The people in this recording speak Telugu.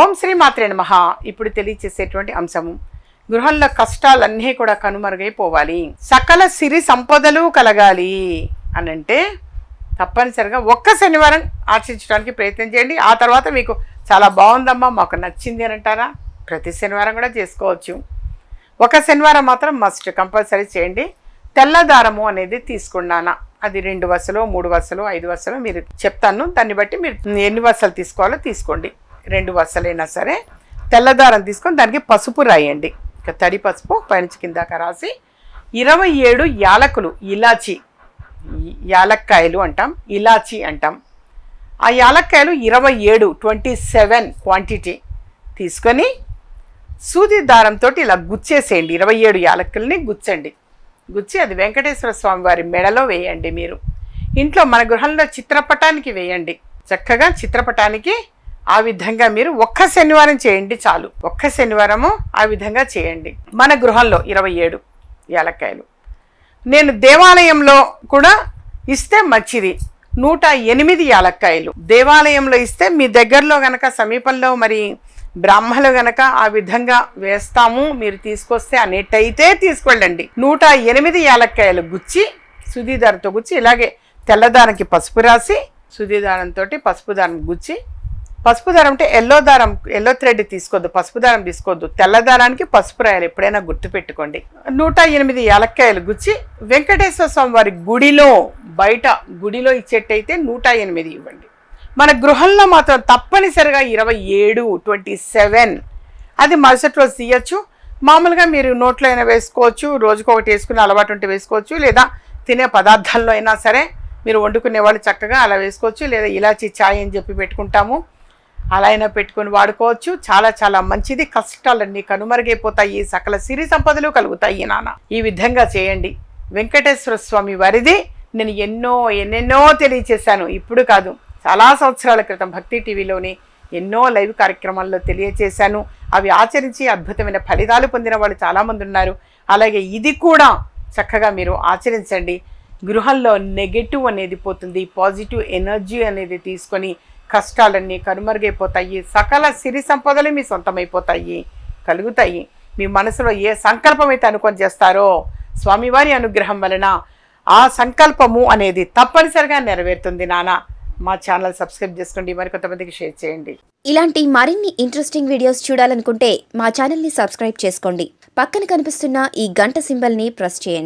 ఓం శ్రీ మాత్రే నమ. ఇప్పుడు తెలియచేసేటువంటి అంశము. గృహంలో కష్టాలన్నీ కూడా కనుమరుగైపోవాలి. సకల సిరి సంపదలు కలగాలి అని అంటే తప్పనిసరిగా ఒక్క శనివారం ఆర్చించడానికి ప్రయత్నం చేయండి. ఆ తర్వాత మీకు చాలా బాగుందమ్మా మాకు నచ్చింది అని అంటారా? ప్రతి శనివారం కూడా చేసుకోవచ్చు. ఒక శనివారం మాత్రం మస్ట్ కంపల్సరీ చేయండి. తెల్లదారము అనేది తీసుకున్నానా? అది రెండు వరుసలు మూడు వరుసలు ఐదు వరుసలు మీరు చెప్తాను. దాన్ని బట్టి మీరు ఎన్ని వరుసలు తీసుకోవాలో తీసుకోండి. రెండు వస్తలైనా సరే తెల్లదారం తీసుకొని దానికి పసుపు రాయండి. ఇక తడి పసుపు పైనుంచి కిందాక రాసి ఇరవై ఏడు యాలకులు ఇలాచి యాలక్కాయలు అంటాం ఇలాచి అంటాం. ఆ యాలక్కాయలు ఇరవై ఏడు ట్వంటీ సెవెన్ క్వాంటిటీ తీసుకొని సూది దారంతో ఇలా గుచ్చేసేయండి. ఇరవై ఏడు యాలకుల్ని గుచ్చండి. గుచ్చి అది వెంకటేశ్వర స్వామి వారి మెడలో వేయండి మీరు. ఇంట్లో మన గృహంలో చిత్రపటానికి వేయండి. చక్కగా చిత్రపటానికి ఆ విధంగా మీరు ఒక్క శనివారం చేయండి చాలు. ఒక్క శనివారము ఆ విధంగా చేయండి. మన గృహంలో ఇరవై ఏడు యాలక్కాయలు. నేను దేవాలయంలో కూడా ఇస్తే మంచిది. నూట ఎనిమిది యాలక్కాయలు. దేవాలయంలో ఇస్తే మీ దగ్గరలో గనక సమీపంలో మరి బ్రాహ్మలు గనక ఆ విధంగా వేస్తాము మీరు తీసుకొస్తే అనేటైతే తీసుకెళ్ళండి. నూట ఎనిమిది యాలక్కాయలు గుచ్చి సుదీదారంతో గుచ్చి ఇలాగే తెల్లదానికి పసుపు రాసి సుదీదారంతో పసుపు దారం గుచ్చి పసుపు దారం అంటే ఎల్లో దారం ఎల్లో థ్రెడ్ తీసుకోవద్దు పసుపు దారం తీసుకోవద్దు. తెల్ల దారానికి పసుపు రాయాలి ఎప్పుడైనా గుర్తుపెట్టుకోండి నూట ఎనిమిది యాలక్కాయలు గుచ్చి వెంకటేశ్వర స్వామి వారి గుడిలో బయట గుడిలో ఇచ్చేట్టయితే నూట ఎనిమిది ఇవ్వండి. మన గృహంలో మాత్రం తప్పనిసరిగా ఇరవై ఏడు ట్వంటీ సెవెన్. అది మరుసటి రోజు తీయచ్చు. మామూలుగా మీరు నోట్లో అయినా వేసుకోవచ్చు రోజుకు ఒకటి వేసుకునే అలవాటు ఉంటే వేసుకోవచ్చు లేదా తినే పదార్థాల్లో అయినా సరే మీరు వండుకునే వాళ్ళు చక్కగా అలా వేసుకోవచ్చు లేదా ఇలాచి ఛాయ్ అని చెప్పి పెట్టుకుంటాము. అలా అయినా పెట్టుకొని వాడుకోవచ్చు. చాలా చాలా మంచిది. కష్టాలన్నీ కనుమరుగైపోతాయి. సకల సిరి సంపదలు కలుగుతాయి నాన్న ఈ విధంగా చేయండి. వెంకటేశ్వర స్వామి వారిది నేను ఎన్నో ఎన్నెన్నో తెలియచేశాను. ఇప్పుడు కాదు చాలా సంవత్సరాల క్రితం భక్తి టీవీలోని ఎన్నో లైవ్ కార్యక్రమాల్లో తెలియచేశాను. అవి ఆచరించి అద్భుతమైన ఫలితాలు పొందిన వాళ్ళు చాలామంది ఉన్నారు. అలాగే ఇది కూడా చక్కగా మీరు ఆచరించండి. గృహంలో నెగటివ్ అనేది పోతుంది. పాజిటివ్ ఎనర్జీ అనేది తీసుకొని కష్టాలన్నీ కనుమరుగైపోతాయి. సకల సిరి సంపదలు మీ సొంతమైపోతాయి. కలుగుతాయి. మీ మనసులో ఏ సంకల్పం అయితే అనుకొని చేస్తారో స్వామివారి అనుగ్రహం వలన ఆ సంకల్పము అనేది తప్పనిసరిగా నెరవేరుతుంది నాన్న. మా ఛానల్ సబ్స్క్రైబ్ చేసుకోండి. మరి కొంతమందికి షేర్ చేయండి. ఇలాంటి మరిన్ని ఇంట్రెస్టింగ్ వీడియోస్ చూడాలనుకుంటే మా ఛానల్ని సబ్స్క్రైబ్ చేసుకోండి. పక్కన కనిపిస్తున్న ఈ గంట సింబల్ని ప్రెస్ చేయండి.